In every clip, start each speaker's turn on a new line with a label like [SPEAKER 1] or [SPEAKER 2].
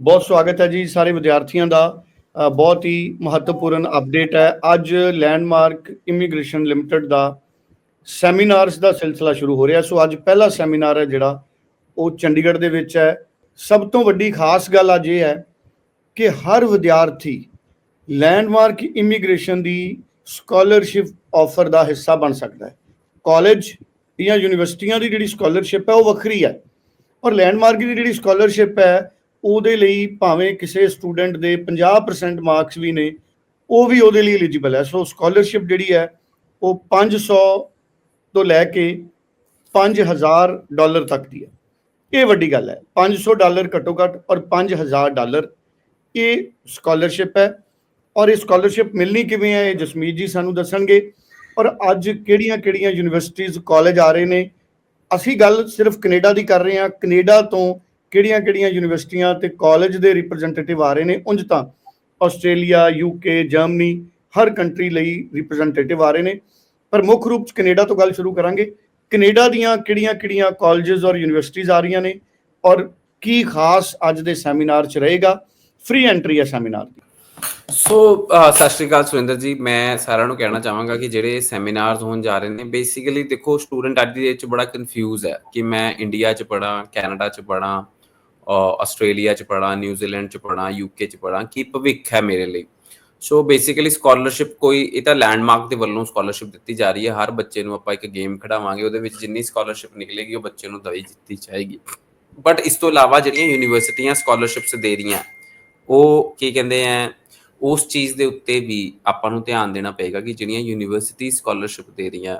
[SPEAKER 1] ਬਹੁਤ ਸਵਾਗਤ ਹੈ ਜੀ ਸਾਰੇ ਵਿਦਿਆਰਥੀਆਂ ਦਾ। ਬਹੁਤ ਹੀ ਮਹੱਤਵਪੂਰਨ ਅਪਡੇਟ ਹੈ। ਅੱਜ ਲੈਂਡਮਾਰਕ ਇਮੀਗ੍ਰੇਸ਼ਨ ਲਿਮਟਿਡ ਦਾ ਸੈਮੀਨਾਰਸ ਦਾ ਸਿਲਸਿਲਾ ਸ਼ੁਰੂ ਹੋ ਰਿਹਾ। ਸੋ ਅੱਜ ਪਹਿਲਾ ਸੈਮੀਨਾਰ ਹੈ ਜਿਹੜਾ, ਉਹ ਚੰਡੀਗੜ੍ਹ ਦੇ ਵਿੱਚ ਹੈ। ਸਭ ਤੋਂ ਵੱਡੀ ਖਾਸ ਗੱਲ ਅੱਜ ਇਹ ਹੈ ਕਿ ਹਰ ਵਿਦਿਆਰਥੀ ਲੈਂਡਮਾਰਕ ਇਮੀਗ੍ਰੇਸ਼ਨ ਦੀ ਸਕਾਲਰਸ਼ਿਪ ਆਫਰ ਦਾ ਹਿੱਸਾ ਬਣ ਸਕਦਾ ਹੈ। ਕਾਲਜ ਜਾਂ ਯੂਨੀਵਰਸਿਟੀਆਂ ਦੀ ਜਿਹੜੀ ਸਕਾਲਰਸ਼ਿਪ ਹੈ, ਉਹ ਵੱਖਰੀ ਹੈ। ਔਰ ਲੈਂਡਮਾਰਕ ਦੀ ਜਿਹੜੀ ਸਕਾਲਰਸ਼ਿਪ ਹੈ ਉਹਦੇ ਲਈ ਭਾਵੇਂ ਕਿਸੇ ਸਟੂਡੈਂਟ ਦੇ 50% ਮਾਰਕਸ ਵੀ ਨੇ, ਉਹ ਵੀ ਉਹਦੇ ਲਈ ਐਲੀਜੀਬਲ ਹੈ। ਸੋ ਸਕਾਲਰਸ਼ਿਪ ਜਿਹੜੀ ਹੈ, ਉਹ 500 ਤੋਂ ਲੈ ਕੇ 5000 ਡਾਲਰ ਤੱਕ ਦੀ ਹੈ। ਇਹ ਵੱਡੀ ਗੱਲ ਹੈ। 500 ਡਾਲਰ ਘੱਟੋ ਘੱਟ ਔਰ 5000 ਡਾਲਰ, ਇਹ ਸਕਾਲਰਸ਼ਿਪ ਹੈ। ਔਰ ਇਹ ਸਕਾਲਰਸ਼ਿਪ ਮਿਲਣੀ ਕਿਵੇਂ ਹੈ, ਇਹ ਜਸਮੀਤ ਜੀ ਸਾਨੂੰ ਦੱਸਣਗੇ। ਔਰ ਅੱਜ ਕਿਹੜੀਆਂ-ਕਿਹੜੀਆਂ ਯੂਨੀਵਰਸਿਟੀਆਂ ਕਾਲਜ ਆ ਰਹੇ ਨੇ, ਅਸੀਂ ਗੱਲ ਸਿਰਫ ਕੈਨੇਡਾ ਦੀ ਕਰ ਰਹੇ ਹਾਂ। ਕੈਨੇਡਾ ਤੋਂ ਕਿਹੜੀਆਂ-ਕਿਹੜੀਆਂ ਯੂਨੀਵਰਸਿਟੀਆਂ ਤੇ ਕਾਲਜ ਦੇ ਰਿਪਰੈਜ਼ੈਂਟੇਟਿਵ ਆ ਰਹੇ ਨੇ? ਉਂਝ ਤਾਂ ਆਸਟ੍ਰੇਲੀਆ ਯੂਕੇ ਜਰਮਨੀ ਹਰ ਕੰਟਰੀ ਲਈ ਰਿਪਰੈਜ਼ੈਂਟੇਟਿਵ ਆ ਰਹੇ ਨੇ। ਪਰ ਮੁੱਖ ਰੂਪ ਚ ਕੈਨੇਡਾ ਤੋਂ ਗੱਲ ਸ਼ੁਰੂ ਕਰਾਂਗੇ। ਕੈਨੇਡਾ ਦੀਆਂ ਕਿਹੜੀਆਂ-ਕਿਹੜੀਆਂ ਕਾਲਜਸ ਔਰ ਯੂਨੀਵਰਸਿਟੀਆਂ ਆ ਰਹੀਆਂ ਨੇ ਔਰ ਕੀ ਖਾਸ ਅੱਜ ਦੇ ਸੈਮੀਨਾਰ ਚ ਰਹੇਗਾ? ਫ੍ਰੀ ਐਂਟਰੀ ਹੈ ਸੈਮੀਨਾਰ ਦੀ।
[SPEAKER 2] ਸੋ ਸਤਿ ਸ਼੍ਰੀ ਅਕਾਲ ਸੁਰਿੰਦਰ ਜੀ। ਮੈਂ ਸਾਰਿਆਂ ਨੂੰ ਕਹਿਣਾ ਚਾਹਾਂਗਾ ਕਿ ਜਿਹੜੇ ਸੈਮੀਨਾਰਸ ਹੋਣ ਜਾ ਰਹੇ ਨੇ ਬੇਸਿਕਲੀ ਦੇਖੋ ਸਟੂਡੈਂਟ ਅੱਜ ਦੀ ਡੇਟ 'ਚ ਬੜਾ ਕਨਫਿਊਜ਼ ਹੈ ਕਿ ਮੈਂ ਇੰਡੀਆ 'ਚ ਪੜਾਂ ਕੈਨੇਡਾ 'ਚ ਪੜਾਂ ਆਸਟ੍ਰੇਲੀਆ 'ਚ ਪੜਾਂ ਨਿਊਜ਼ੀਲੈਂਡ 'ਚ ਪੜਾਂ ਯੂਕੇ 'ਚ ਪੜਾਂ ਕੀ ਭਵਿੱਖ ਹੈ ਮੇਰੇ ਲਈ? ਸੋ ਬੇਸਿਕਲੀ ਸਕਾਲਰਸ਼ਿਪ ਕੋਈ, ਇਹ ਤਾਂ ਲੈਂਡਮਾਰਕ ਦੇ ਵੱਲੋਂ ਸਕਾਲਰਸ਼ਿਪ ਦਿੱਤੀ ਜਾ ਰਹੀ ਹੈ। ਹਰ ਬੱਚੇ ਨੂੰ ਆਪਾਂ ਇੱਕ ਗੇਮ ਖਿਡਾਵਾਂਗੇ, ਉਹਦੇ ਵਿੱਚ ਜਿੰਨੀ ਸਕਾਲਰਸ਼ਿਪ ਨਿਕਲੇਗੀ, ਉਹ ਬੱਚੇ ਨੂੰ ਦਵਾਈ ਦਿੱਤੀ ਜਾਏਗੀ। ਬਟ ਇਸ ਤੋਂ ਇਲਾਵਾ ਜਿਹੜੀਆਂ ਯੂਨੀਵਰਸਿਟੀਆਂ ਸਕਾਲਰਸ਼ਿਪਸ ਦੇ ਰਹੀਆਂ, ਉਹ ਕੀ ਕਹਿੰਦੇ ਆ, ਉਸ ਚੀਜ਼ ਦੇ ਉੱਤੇ ਵੀ ਆਪਾਂ ਨੂੰ ਧਿਆਨ ਦੇਣਾ ਪਏਗਾ ਕਿ ਜਿਹੜੀਆਂ ਯੂਨੀਵਰਸਿਟੀ ਸਕਾਲਰਸ਼ਿਪ ਦੇ ਰਹੀਆਂ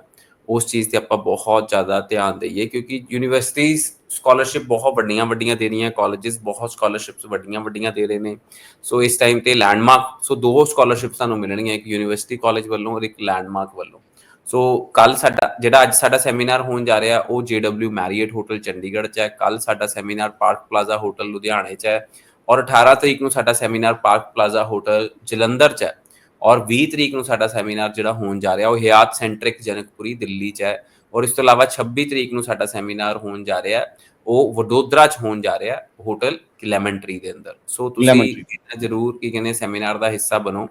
[SPEAKER 2] ਉਸ ਚੀਜ਼ ਤੇ ਆਪਾਂ ਬਹੁਤ ਜ਼ਿਆਦਾ ਧਿਆਨ ਦਈਏ ਕਿਉਂਕਿ ਯੂਨੀਵਰਸਿਟੀਜ਼ ਸਕਾਲਰਸ਼ਿਪ ਬਹੁਤ ਵੱਡੀਆਂ ਵੱਡੀਆਂ ਦੇ ਰਹੀਆਂ ਕਾਲਜਸ ਬਹੁਤ ਸਕਾਲਰਸ਼ਿਪਸ ਵੱਡੀਆਂ ਵੱਡੀਆਂ ਦੇ ਰਹੇ ਨੇ। ਸੋ ਇਸ ਟਾਈਮ ਤੇ ਲੈਂਡਮਾਰਕ ਸੋ ਦੋ ਸਕਾਲਰਸ਼ਿਪ ਸਾਨੂੰ ਮਿਲਣਗੀਆਂ, ਇੱਕ ਯੂਨੀਵਰਸਿਟੀ ਕਾਲਜ ਵੱਲੋਂ ਔਰ ਇੱਕ ਲੈਂਡਮਾਰਕ ਵੱਲੋਂ। ਸੋ ਕੱਲ ਸਾਡਾ, ਜਿਹੜਾ ਅੱਜ ਸਾਡਾ ਸੈਮੀਨਾਰ ਹੋਣ ਜਾ ਰਿਹਾ, ਉਹ JW ਮੈਰੀਅਟ ਹੋਟਲ ਚੰਡੀਗੜ੍ਹ 'ਚ ਹੈ। ਕੱਲ ਸਾਡਾ ਸੈਮੀਨਾਰ ਪਾਰਕ ਪਲਾਜ਼ਾ ਹੋਟਲ ਲੁਧਿਆਣੇ 'ਚ ਹੈ। ਔਰ 18 ਤਰੀਕ ਨੂੰ ਸਾਡਾ seminar park plaza hotel Jalandhar 'ਚ ਹੈ। ਔਰ 20 ਤਰੀਕ ਨੂੰ ਸਾਡਾ ਸੈਮੀਨਾਰ ਜਿਹੜਾ ਹੋਣ ਜਾ ਰਿਹਾ ਉਹ ਹਿਆਤ ਸੈਂਟਰਿਕ ਜਨਕਪੁਰੀ ਦਿੱਲੀ 'ਚ ਹੈ ਔਰ ਇਸ ਤੋਂ ਇਲਾਵਾ 26 ਤਰੀਕ ਨੂੰ ਸਾਡਾ ਸੈਮੀਨਾਰ ਹੋਣ ਜਾ ਰਿਹਾ ਉਹ ਵਡੋਦਰਾ 'ਚ ਹੋਣ ਜਾ ਰਿਹਾ ਹੋਟਲ ਲੈਮਨ ਟਰੀ ਦੇ ਅੰਦਰ। ਸੋ ਤੁਸੀਂ ਜਰੂਰ ਕੀ ਕਹਿੰਦੇ ਸੈਮੀਨਾਰ ਦਾ ਹਿੱਸਾ ਬਣੋ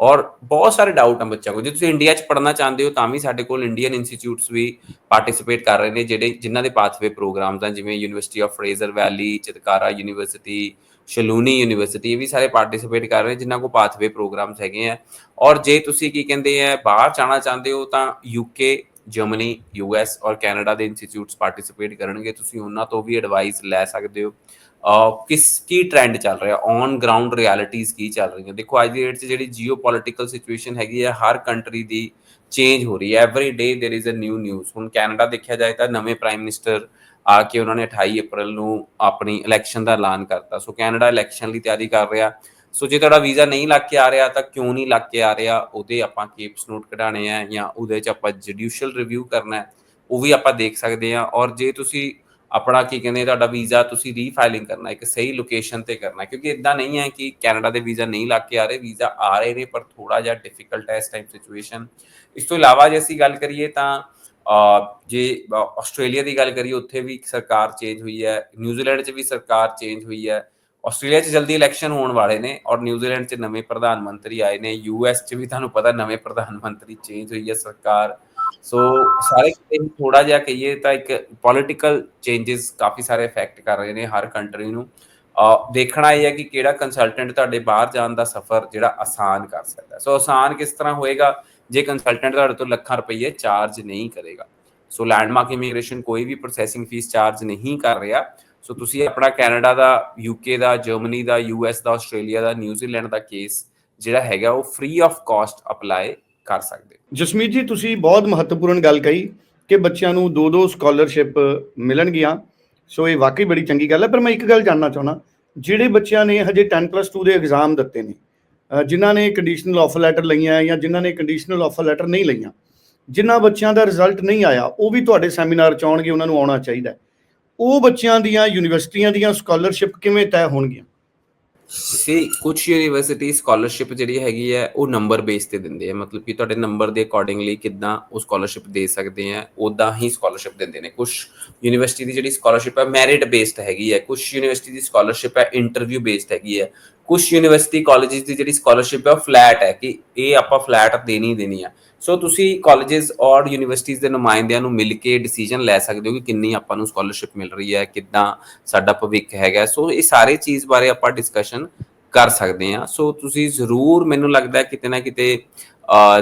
[SPEAKER 2] ਔਰ ਬਹੁਤ ਸਾਰੇ ਡਾਊਟ ਹਨ ਬੱਚਿਆਂ ਕੋਲ ਜੇ ਤੁਸੀਂ ਇੰਡੀਆ 'ਚ ਪੜ੍ਹਨਾ ਚਾਹੁੰਦੇ ਹੋ ਤਾਂ ਵੀ ਸਾਡੇ ਕੋਲ ਇੰਡੀਅਨ ਇੰਸਟੀਚਿਊਟਸ ਵੀ ਪਾਰਟਿਸਿਪੇਟ ਕਰ ਰਹੇ ਨੇ ਜਿਹੜੇ ਜਿਨ੍ਹਾਂ ਦੇ ਪਾਥਵੇ ਪ੍ਰੋਗਰਾਮਸ ਹਨ ਜਿਵੇਂ university of Fraser Valley Chitkara university ਸ਼ਲੂਨੀ university ਇਹ ਵੀ ਸਾਰੇ ਪਾਰਟਿਸਿਪੇਟ ਕਰ ਰਹੇ ਨੇ ਜਿਨ੍ਹਾਂ ਕੋਲ ਪਾਥਵੇ ਪ੍ਰੋਗਰਾਮਸ ਹੈਗੇ ਆ ਔਰ ਜੇ ਤੁਸੀਂ ਕੀ ਕਹਿੰਦੇ ਆ ਬਾਹਰ ਜਾਣਾ ਚਾਹੁੰਦੇ ਹੋ ਤਾਂ ਯੂਕੇ ਜਰਮਨੀ ਯੂਐਸ ਔਰ ਕੈਨੇਡਾ ਦੇ ਇੰਸਟੀਚਿਊਟਸ ਪਾਰਟਿਸਿਪੇਟ ਕਰਨਗੇ ਤੁਸੀਂ ਉਹਨਾਂ ਤੋਂ ਵੀ ਐਡਵਾਈਸ ਲੈ ਸਕਦੇ ਹੋ ਅਹ ਕਿਸ ਕੀ ਟ੍ਰੈਂਡ ਚੱਲ ਰਿਹਾ ਔਨ ਗਰਾਊਂਡ ਰਿਐਲਿਟੀਜ਼ ਕੀ ਚੱਲ ਰਹੀਆਂ ਦੇਖੋ ਅੱਜ ਦੀ ਡੇਟ 'ਚ ਜਿਹੜੀ ਜੀਓਪੋਲਿਟੀਕਲ ਸਿਚੁਏਸ਼ਨ ਹੈਗੀ ਹੈ ਹਰ ਕੰਟਰੀ ਦੀ ਚੇਂਜ ਹੋ ਰਹੀ ਹੈ every day there is a new news ਹੁਣ ਕੈਨੇਡਾ ਦੇਖਿਆ ਜਾਏ ਤਾਂ ਨਵੇਂ ਪ੍ਰਾਈਮ ਮਿਨਿਸਟਰ ਆ ਕੇ ਉਹਨਾਂ ਨੇ 28 ਅਪ੍ਰੈਲ ਨੂੰ ਆਪਣੀ ਇਲੈਕਸ਼ਨ ਦਾ ਐਲਾਨ ਕਰਤਾ। ਸੋ ਕੈਨੇਡਾ ਇਲੈਕਸ਼ਨ ਲਈ ਤਿਆਰੀ ਕਰ ਰਿਹਾ। ਸੋ ਜੇ ਤੁਹਾਡਾ ਵੀਜ਼ਾ ਨਹੀਂ ਲੱਗ ਕੇ ਆ ਰਿਹਾ ਤਾਂ ਕਿਉਂ ਨਹੀਂ ਲੱਗ ਕੇ ਆ ਰਿਹਾ? ਉਹਦੇ ਆਪਾਂ ਕੇਪਸ ਨੋਟ ਕਢਾਣੇ ਆ ਜਾਂ ਉਹਦੇ 'ਚ ਆਪਾਂ ਜੁਡੀਸ਼ੀਅਲ ਰਿਵਿਊ ਕਰਨਾ ਹੈ। ਉਹ ਵੀ ਆਪਾਂ ਦੇਖ ਸਕਦੇ ਆ ਔਰ ਜੇ ਤੁਸੀਂ ਆਪਣਾ ਕੀ ਕਹਿੰਦੇ ਤੁਹਾਡਾ ਵੀਜ਼ਾ ਤੁਸੀਂ ਰੀਫਾਈਲਿੰਗ ਕਰਨਾ ਇੱਕ ਸਹੀ ਲੋਕੇਸ਼ਨ ਤੇ ਕਰਨਾ ਕਿਉਂਕਿ ਇਦਾਂ ਨਹੀਂ ਹੈ ਕਿ ਕੈਨੇਡਾ ਦੇ ਵੀਜ਼ਾ ਨਹੀਂ ਲੱਗ ਕੇ ਆ ਰਹੇ, ਵੀਜ਼ਾ ਆ ਰਹੇ ਨੇ, ਪਰ ਥੋੜਾ ਜਿਹਾ ਡਿਫਿਕਲਟ ਹੈ ਇਸ ਟਾਈਮ ਸਿਚੁਏਸ਼ਨ ਇਸ ਤੋਂ ਇਲਾਵਾ ਜੇ ਅਸੀਂ ਗੱਲ ਕਰੀਏ ਤਾਂ ਜੇ ਆਸਟ੍ਰੇਲੀਆ ਦੀ ਗੱਲ ਕਰੀਏ, ਉੱਥੇ ਵੀ ਸਰਕਾਰ ਚੇਂਜ ਹੋਈ ਹੈ, ਨਿਊਜ਼ੀਲੈਂਡ 'ਚ ਵੀ ਸਰਕਾਰ ਚੇਂਜ ਹੋਈ ਹੈ। ਆਸਟ੍ਰੇਲੀਆ 'ਚ ਜਲਦੀ ਇਲੈਕਸ਼ਨ ਹੋਣ ਵਾਲੇ ਨੇ ਔਰ ਨਿਊਜ਼ੀਲੈਂਡ 'ਚ ਨਵੇਂ ਪ੍ਰਧਾਨ ਮੰਤਰੀ ਆਏ ਨੇ ਯੂਐਸ 'ਚ ਵੀ ਤੁਹਾਨੂੰ ਪਤਾ ਨਵੇਂ ਪ੍ਰਧਾਨ ਮੰਤਰੀ ਚੇਂਜ ਹੋਈ ਹੈ ਸਰਕਾਰ। ਸੋ ਸਾਰੇ ਕਿਤੇ ਥੋੜਾ ਜਿਹਾ ਕਹੀਏ ਤਾਂ ਇੱਕ ਪੋਲਿਟੀਕਲ ਚੇਂजेस ਕਾਫੀ ਸਾਰੇ ਇਫੈਕਟ ਕਰ ਰਹੇ ਨੇ ਹਰ ਕੰਟਰੀ ਨੂੰ। ਦੇਖਣਾ ਇਹ ਹੈ ਕਿ ਕਿਹੜਾ ਕੰਸਲਟੈਂਟ ਤੁਹਾਡੇ ਬਾਹਰ ਜਾਣ ਦਾ ਸਫ਼ਰ ਜਿਹੜਾ ਆਸਾਨ ਕਰ ਸਕਦਾ ਸੋ ਆਸਾਨ ਕਿਸ ਤਰ੍ਹਾਂ ਹੋਏਗਾ? ਜੇ ਕੰਸਲਟੈਂਟ ਤੁਹਾਡੇ ਤੋਂ ਲੱਖਾਂ ਰੁਪਏ ਚਾਰਜ ਨਹੀਂ ਕਰੇਗਾ। ਸੋ ਲੈਂਡਮਾਰਕ ਇਮੀਗ੍ਰੇਸ਼ਨ ਕੋਈ ਵੀ ਪ੍ਰੋਸੈਸਿੰਗ ਫੀਸ ਚਾਰਜ ਨਹੀਂ ਕਰ ਰਿਹਾ। ਸੋ ਤੁਸੀਂ ਆਪਣਾ ਕੈਨੇਡਾ ਦਾ ਯੂਕੇ ਦਾ ਜਰਮਨੀ ਦਾ ਯੂਐਸ ਦਾ ਆਸਟ੍ਰੇਲੀਆ ਦਾ ਨਿਊਜ਼ੀਲੈਂਡ ਦਾ ਕੇਸ ਜਿਹੜਾ ਹੈਗਾ, ਉਹ ਫ੍ਰੀ ਆਫ ਕਾਸਟ ਅਪਲਾਈ ਕਰ ਸਕਦੇ
[SPEAKER 1] ਜਸਮੀਤ ਜੀ, ਤੁਸੀਂ ਬਹੁਤ ਮਹੱਤਵਪੂਰਨ ਗੱਲ ਕਹੀ ਕਿ ਬੱਚਿਆਂ ਨੂੰ ਦੋ ਦੋ ਸਕਾਲਰਸ਼ਿਪ ਮਿਲਣਗੀਆਂ। ਸੋ ਇਹ ਵਾਕਈ ਬੜੀ ਚੰਗੀ ਗੱਲ ਹੈ। ਪਰ ਮੈਂ ਇੱਕ ਗੱਲ ਜਾਣਨਾ ਚਾਹੁੰਦਾ, ਜਿਹੜੇ ਬੱਚਿਆਂ ਨੇ ਹਜੇ 10+2 ਦੇ ਐਗਜ਼ਾਮ ਦਿੱਤੇ ਨੇ ਜਿਨ੍ਹਾਂ ਨੇ ਕੰਡੀਸ਼ਨਲ ਆਫਰ ਲੈਟਰ ਲਈਆਂ ਜਾਂ ਜਿਨ੍ਹਾਂ ਨੇ ਕੰਡੀਸ਼ਨਲ ਆਫਰ ਲੈਟਰ ਨਹੀਂ ਲਈਆਂ, ਜਿਨ੍ਹਾਂ ਬੱਚਿਆਂ ਦਾ ਰਿਜ਼ਲਟ ਨਹੀਂ ਆਇਆ, ਉਹ ਵੀ ਤੁਹਾਡੇ ਸੈਮੀਨਾਰ ਚ ਆਉਣਗੇ, ਉਹਨਾਂ ਨੂੰ ਆਉਣਾ ਚਾਹੀਦਾ ਉਹ ਬੱਚਿਆਂ ਦੀਆਂ, ਯੂਨੀਵਰਸਿਟੀਆਂ ਦੀਆਂ ਸਕਾਲਰਸ਼ਿਪ ਕਿਵੇਂ ਤੈਅ ਹੋਣਗੀਆਂ?
[SPEAKER 2] ਸੀ ਕੁਝ ਯੂਨੀਵਰਸਿਟੀ ਸਕਾਲਰਸ਼ਿਪ ਜਿਹੜੀ ਹੈਗੀ ਹੈ, ਉਹ ਨੰਬਰ ਬੇਸ ਤੇ ਦਿੰਦੇ ਆ। ਮਤਲਬ ਕਿ ਤੁਹਾਡੇ ਨੰਬਰ ਦੇ ਅਕੋਰਡਿੰਗਲੀ ਕਿੱਦਾਂ ਉਹ ਸਕਾਲਰਸ਼ਿਪ ਦੇ ਸਕਦੇ ਆ ਉਦਾਂ ਹੀ ਸਕਾਲਰਸ਼ਿਪ ਦਿੰਦੇ ਨੇ। ਕੁਝ ਯੂਨੀਵਰਸਿਟੀ ਦੀ ਜਿਹੜੀ ਸਕਾਲਰਸ਼ਿਪ ਹੈ ਮੈਰਿਟ ਬੇਸਡ ਹੈਗੀ ਹੈ। ਕੁਝ ਯੂਨੀਵਰਸਿਟੀ ਦੀ ਸਕਾਲਰਸ਼ਿਪ ਹੈ ਇੰਟਰਵਿਊ ਬੇਸਡ ਹੈਗੀ ਹੈ। ਕੁਝ ਯੂਨੀਵਰਸਿਟੀ ਕਾਲਜਸ ਦੀ ਜਿਹੜੀ ਸਕਾਲਰਸ਼ਿਪ ਹੈ, ਉਹ ਫਲੈਟ ਹੈ ਕਿ ਇਹ ਆਪਾਂ ਫਲੈਟ ਦੇਣੀ ਦੇਣੀ ਆ। ਸੋ ਤੁਸੀਂ ਕਾਲਜਸ ਔਰ ਯੂਨੀਵਰਸਿਟੀਜ਼ ਦੇ ਨੁਮਾਇੰਦਿਆਂ ਨੂੰ ਮਿਲ ਕੇ ਡਿਸੀਜਨ ਲੈ ਸਕਦੇ ਹੋ ਕਿ ਕਿੰਨੀ ਆਪਾਂ ਨੂੰ ਸਕਾਲਰਸ਼ਿਪ ਮਿਲ ਰਹੀ ਹੈ, ਕਿੱਦਾਂ ਸਾਡਾ ਭਵਿੱਖ ਹੈਗਾ। ਸੋ ਇਹ ਸਾਰੇ ਚੀਜ਼ ਬਾਰੇ ਆਪਾਂ ਡਿਸਕਸ਼ਨ ਕਰ ਸਕਦੇ ਹਾਂ। ਸੋ ਤੁਸੀਂ ਜ਼ਰੂਰ ਮੈਨੂੰ ਲੱਗਦਾ ਹੈ ਕਿਤੇ ਨਾ ਕਿਤੇ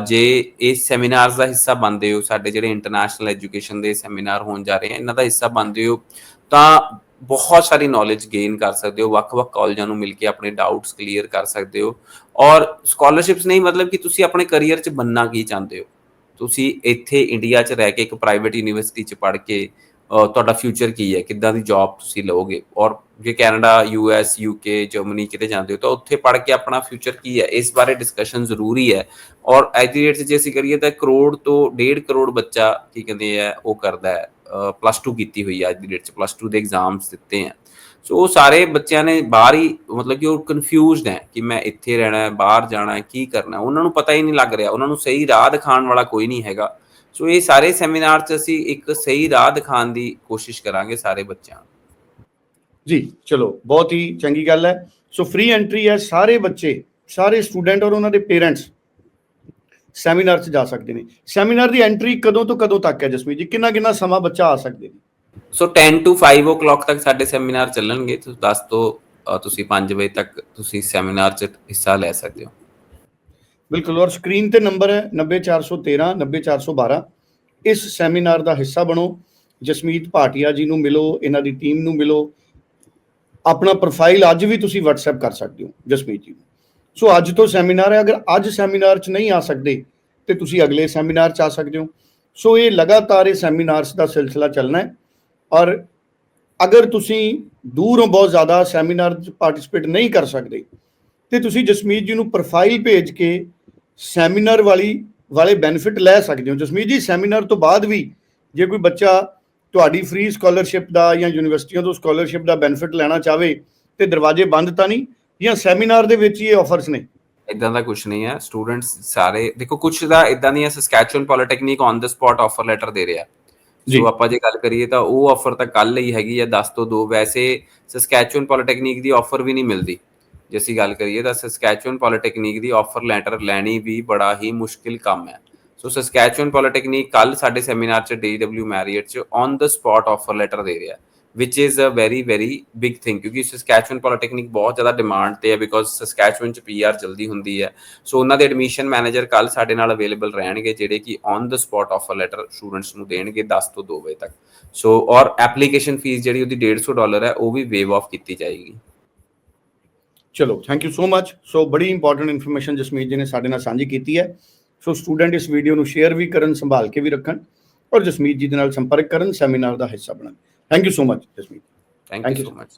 [SPEAKER 2] ਜੇ ਇਹ ਸੈਮੀਨਾਰਸ ਦਾ ਹਿੱਸਾ ਬਣਦੇ ਹੋ, ਸਾਡੇ ਜਿਹੜੇ ਇੰਟਰਨੈਸ਼ਨਲ ਐਜੂਕੇਸ਼ਨ ਦੇ ਸੈਮੀਨਾਰ ਹੋਣ ਜਾ ਰਹੇ ਹਨ ਇਹਨਾਂ ਦਾ ਹਿੱਸਾ ਬਣਦੇ ਹੋ, ਤਾਂ ਬਹੁਤ ਸਾਰੀ ਨੌਲੇਜ ਗੇਨ ਕਰ ਸਕਦੇ ਹੋ, ਵੱਖ-ਵੱਖ ਕਾਲਜਾਂ ਨੂੰ ਮਿਲ ਕੇ ਆਪਣੇ ਡਾਊਟਸ ਕਲੀਅਰ ਕਰ ਸਕਦੇ ਹੋ ਔਰ ਸਕਾਲਰਸ਼ਿਪਸ ਨਹੀਂ ਮਤਲਬ ਕਿ ਤੁਸੀਂ ਆਪਣੇ ਕੈਰੀਅਰ 'ਚ ਬੰਨਾ ਕੀ ਚਾਹੁੰਦੇ ਹੋ। ਤੁਸੀਂ ਇੱਥੇ ਇੰਡੀਆ 'ਚ ਰਹਿ ਕੇ ਇੱਕ ਪ੍ਰਾਈਵੇਟ ਯੂਨੀਵਰਸਿਟੀ 'ਚ ਪੜ੍ਹ ਕੇ ਤੁਹਾਡਾ ਫਿਊਚਰ ਕੀ ਹੈ, ਕਿੱਦਾਂ ਦੀ ਜੌਬ ਤੁਸੀਂ ਲਓਗੇ? ਔਰ ਜੇ Canada U S U K Germany ਕਿਤੇ ਜਾਂਦੇ ਹੋ ਤਾਂ ਉੱਥੇ ਪੜ੍ਹ ਕੇ ਆਪਣਾ ਫਿਊਚਰ ਕੀ ਹੈ? ਇਸ ਬਾਰੇ ਡਿਸਕਸ਼ਨ ਜ਼ਰੂਰੀ ਹੈ। ਔਰ ਅੱਜ ਦੀ ਡੇਟ 'ਚ ਜੇ ਅਸੀਂ ਕਰੀਏ ਤਾਂ ਕਰੋੜ ਤੋਂ 1.5 ਕਰੋੜ ਬੱਚਾ ਕੀ ਕਹਿੰਦੇ ਆ, ਉਹ ਕਰਦਾ ਹੈ। ਪਲੱਸ 2 ਕੀਤੀ ਹੋਈ ਹੈ ਅੱਜ ਦੀ ਡੇਟ 'ਚ ਪਲੱਸ 2 ਦੇ ਐਗਜ਼ਾਮਸ ਦਿੱਤੇ ਆ। ਸੋ ਉਹ ਸਾਰੇ ਬੱਚਿਆਂ ਨੇ ਬਾਹਰ ਹੀ, ਮਤਲਬ ਕਿ ਉਹ ਕਨਫਿਊਜ਼ਡ ਹੈ ਕਿ ਮੈਂ ਇੱਥੇ ਰਹਿਣਾ ਹੈ, ਬਾਹਰ ਜਾਣਾ ਹੈ, ਕੀ ਕਰਨਾ ਹੈ। ਉਹਨਾਂ ਨੂੰ ਪਤਾ ਹੀ ਨਹੀਂ ਲੱਗ ਰਿਹਾ, ਉਹਨਾਂ ਨੂੰ ਸਹੀ ਰਾਹ ਦਿਖਾਉਣ ਵਾਲਾ ਕੋਈ ਨਹੀਂ ਹੈਗਾ। ਸੋ ਇਹ ਸਾਰੇ ਸੈਮੀਨਾਰ 'ਚ ਅਸੀਂ ਇੱਕ ਸਹੀ ਰਾਹ ਦਿਖਾਉਣ ਦੀ ਕੋਸ਼ਿਸ਼ ਕਰਾਂਗੇ ਸਾਰੇ ਬੱਚਿਆਂ ਨੂੰ।
[SPEAKER 1] ਜੀ, ਚਲੋ, ਬਹੁਤ ਹੀ ਚੰਗੀ ਗੱਲ ਹੈ। ਸੋ ਫ੍ਰੀ ਐਂਟਰੀ ਹੈ, ਸਾਰੇ ਬੱਚੇ, ਸਾਰੇ ਸਟੂਡੈਂਟ ਔਰ ਉਹਨਾਂ ਦੇ ਪੇਰੈਂਟਸ ਸੈਮੀਨਾਰ 'ਚ ਜਾ ਸਕਦੇ ਨੇ। ਸੈਮੀਨਾਰ ਦੀ ਐਂਟਰੀ ਕਦੋਂ ਤੋਂ ਕਦੋਂ ਤੱਕ ਹੈ ਜਸਮੀਤ ਜੀ? ਕਿੰਨਾ ਕਿੰਨਾ ਸਮਾਂ ਬੱਚਾ ਆ ਸਕਦੇ ਨੇ?
[SPEAKER 2] ਸੋ 10 ਟੂ 5 o'clock ਤੱਕ ਸਾਡੇ ਸੈਮੀਨਾਰ ਚੱਲਣਗੇ। ਤੁਸੀਂ 10 ਤੋਂ ਤੁਸੀਂ 5 ਵਜੇ ਤੱਕ ਤੁਸੀਂ ਸੈਮੀਨਾਰ 'ਚ ਹਿੱਸਾ ਲੈ ਸਕਦੇ ਹੋ।
[SPEAKER 1] ਬਿਲਕੁਲ ਔਰ ਸਕਰੀਨ ਤੇ ਨੰਬਰ ਹੈ 90413 90412 ਇਸ ਸੈਮੀਨਾਰ ਦਾ ਹਿੱਸਾ ਬਣੋ। ਜਸਮੀਤ ਭਾਟੀਆ ਜੀ ਨੂੰ ਮਿਲੋ ਇਹਨਾਂ ਦੀ ਟੀਮ ਨੂੰ ਮਿਲੋ। ਆਪਣਾ ਪ੍ਰੋਫਾਈਲ ਅੱਜ ਵੀ ਤੁਸੀਂ WhatsApp ਕਰ ਸਕਦੇ ਹੋ ਜਸਮੀਤ ਜੀ ਨੂੰ। ਸੋ ਅੱਜ ਤੋਂ ਸੈਮੀਨਾਰ ਹੈ, ਅਗਰ ਅੱਜ ਸੈਮੀਨਾਰ 'ਚ ਨਹੀਂ ਆ ਸਕਦੇ, ਤੇ ਤੁਸੀਂ ਅਗਲੇ ਸੈਮੀਨਾਰ 'ਚ ਆ ਸਕਦੇ ਹੋ। ਸੋ ਇਹ ਲਗਾਤਾਰ ਇਹ ਸੈਮੀਨਾਰਸ ਦਾ ਸਿਲਸਿਲਾ ਚੱਲਣਾ ਹੈ। ਔਰ ਅਗਰ ਤੁਸੀਂ ਦੂਰੋਂ ਬਹੁਤ ਜ਼ਿਆਦਾ ਸੈਮੀਨਾਰ 'ਚ ਪਾਰਟਿਸਿਪੇਟ ਨਹੀਂ ਕਰ ਸਕਦੇ, ਤੇ ਤੁਸੀਂ ਜਸਮੀਤ ਜੀ ਨੂੰ ਪ੍ਰੋਫਾਈਲ ਭੇਜ ਕੇ ਸੈਮੀਨਾਰ ਵਾਲੀ, ਵਾਲੇ ਬੈਨੀਫਿਟ ਲੈ ਸਕਦੇ ਹੋ। ਜਸਮੀਤ ਜੀ, ਸੈਮੀਨਾਰ ਤੋਂ ਬਾਅਦ ਵੀ ਜੇ ਕੋਈ ਬੱਚਾ ਤੁਹਾਡੀ ਫ੍ਰੀ ਸਕਾਲਰਸ਼ਿਪ ਦਾ ਜਾਂ ਯੂਨੀਵਰਸਿਟੀਆਂ ਤੋਂ ਸਕਾਲਰਸ਼ਿਪ ਦਾ ਬੈਨੀਫਿਟ ਲੈਣਾ ਚਾਹਵੇ, ਤੇ ਦਰਵਾਜ਼ੇ ਬੰਦ ਤਾਂ ਨਹੀਂ ਜਾਂ ਸੈਮੀਨਾਰ ਦੇ ਵਿੱਚ ਹੀ ਇਹ ਆਫਰਸ ਨੇ?
[SPEAKER 2] ਇਦਾਂ ਦਾ ਕੁਝ ਨਹੀਂ ਹੈ। ਸਟੂਡੈਂਟਸ ਸਾਰੇ ਦੇਖੋ ਕੁਝ ਦਾ ਇਦਾਂ ਨਹੀਂ ਹੈ Saskatchewan polytechnic on the spot offer letter ਦੇ ਰਿਹਾ।
[SPEAKER 1] ਜੀ।
[SPEAKER 2] ਸੋ ਆਪਾਂ ਜੇ ਗੱਲ ਕਰੀਏ ਤਾਂ ਉਹ ਆਫਰ ਤਾਂ ਕੱਲ ਹੀ ਹੈਗੀ ਹੈ 10 ਤੋਂ 2 ਵੈਸੇ ਸਸਕੈਚੁਅਨ ਪੋਲੀਟੈਕਨਿਕ ਦੀ ਆਫਰ ਵੀ ਨਹੀਂ ਮਿਲਦੀ। ਜੇ ਅਸੀਂ ਗੱਲ ਕਰੀਏ ਤਾਂ ਸਸਕੈਚੁਅਨ ਪੋਲੀਟੈਕਨਿਕ ਦੀ ਆਫਰ ਲੈਟਰ ਲੈਣੀ ਵੀ ਬੜਾ ਹੀ ਮੁਸ਼ਕਿਲ ਕੰਮ ਹੈ। ਸੋ ਸਸਕੈਚੁਅਨ ਪੋਲੀਟੈਕਨਿਕ ਕੱਲ ਸਾਡੇ ਸੈਮੀਨਾਰ ਚ ਡੀਡਬਲਯੂ ਮੈਰੀਅਟ ਚ on the spot offer letter ਦੇ ਰਿਹਾ। Which is a very very big thing ਕਿਉਂਕਿ ਸਸਕੈਚੁਅਨ ਪੋਲੀਟੈਕਨਿਕ ਬਹੁਤ ਜ਼ਿਆਦਾ ਡਿਮਾਂਡ ਤੇ ਹੈ ਬਿਕੋਜ਼ ਸਸਕੈਚੁਅਨ ਚ ਪੀਆਰ ਜਲਦੀ ਹੁੰਦੀ ਹੈ ਸੋ ਉਹਨਾਂ ਦੇ ਐਡਮਿਸ਼ਨ ਮੈਨੇਜਰ ਕੱਲ ਸਾਡੇ ਨਾਲ ਅਵੇਲੇਬਲ ਰਹਿਣਗੇ ਜਿਹੜੇ ਕਿ on the spot offer letter students ਨੂੰ ਦੇਣਗੇ 10 ਤੋਂ 2 ਵਜੇ ਤੱਕ ਸੋ ਔਰ ਐਪਲੀਕੇਸ਼ਨ ਫੀਸ ਜਿਹੜੀ ਉਹਦੀ 150 ਡਾਲਰ ਹੈ ਉਹ ਵੀ ਵੇਵ ਆਫ ਕੀਤੀ ਜਾਏਗੀ
[SPEAKER 1] ਚਲੋ thank you so much so ਬੜੀ ਇੰਪੋਰਟੈਂਟ ਇਨਫੋਰਮੇਸ਼ਨ ਜਸਮੀਤ ਜੀ ਨੇ ਸਾਡੇ ਨਾਲ ਸਾਂਝੀ ਕੀਤੀ ਹੈ ਸੋ ਸਟੂਡੈਂਟ ਇਸ ਵੀਡੀਓ ਨੂੰ ਸ਼ੇਅਰ ਵੀ ਕਰਨ ਸੰਭਾਲ ਕੇ ਵੀ ਰੱਖਣ ਔਰ ਜਸਮੀਤ ਜੀ ਦੇ ਨਾਲ ਸੰਪਰਕ ਕਰਨ ਸੈਮੀਨਾਰ ਦਾ ਹਿੱਸਾ ਬਣਨ Thank you so much,
[SPEAKER 2] Thank,
[SPEAKER 1] Thank
[SPEAKER 2] you,
[SPEAKER 1] you
[SPEAKER 2] so much.